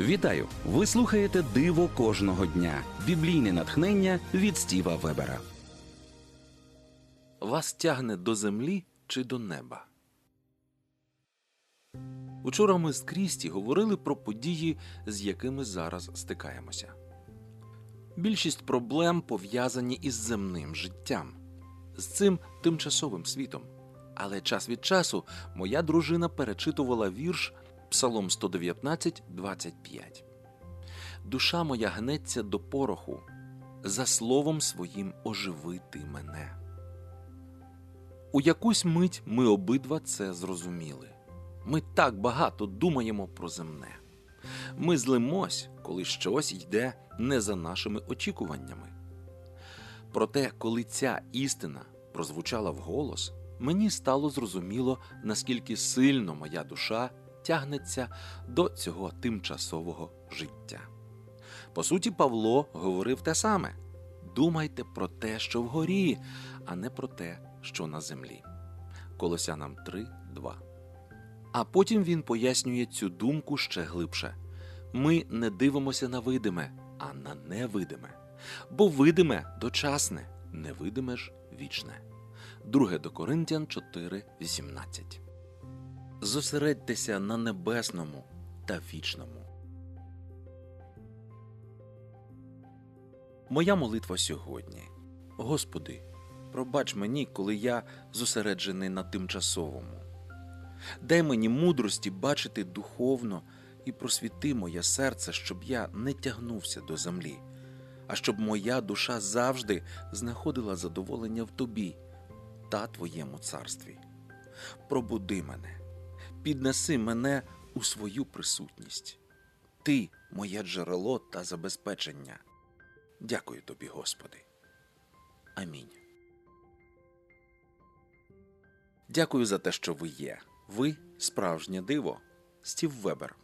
Вітаю! Ви слухаєте Диво кожного дня. Біблійне натхнення від Стіва Вебера. Вас тягне до землі чи до неба? Учора ми з Крісті говорили про події, з якими зараз стикаємося. Більшість проблем пов'язані із земним життям, з цим тимчасовим світом. Але час від часу моя дружина перечитувала вірш Псалом 119, 25. Душа моя гнеться до пороху, за словом своїм оживи ти мене. У якусь мить ми обидва це зрозуміли. Ми так багато думаємо про земне. Ми злимось, коли щось йде не за нашими очікуваннями. Проте, коли ця істина прозвучала вголос, мені стало зрозуміло, наскільки сильно моя душа тягнеться до цього тимчасового життя. По суті, Павло говорив те саме: думайте про те, що вгорі, а не про те, що на землі. Колосянам 3, 2. А потім він пояснює цю думку ще глибше. Ми не дивимося на видиме, а на невидиме. Бо видиме дочасне, невидиме ж вічне. Друге до Коринтян 4, 18. Зосередьтеся на небесному та вічному. Моя молитва сьогодні. Господи, пробач мені, коли я зосереджений на тимчасовому. Дай мені мудрості бачити духовно і просвіти моє серце, щоб я не тягнувся до землі, а щоб моя душа завжди знаходила задоволення в тобі та твоєму царстві. Пробуди мене, піднеси мене у свою присутність. Ти моє джерело та забезпечення. Дякую тобі, Господи. Амінь. Дякую за те, що ви є. Ви справжнє диво. Стів Вебер.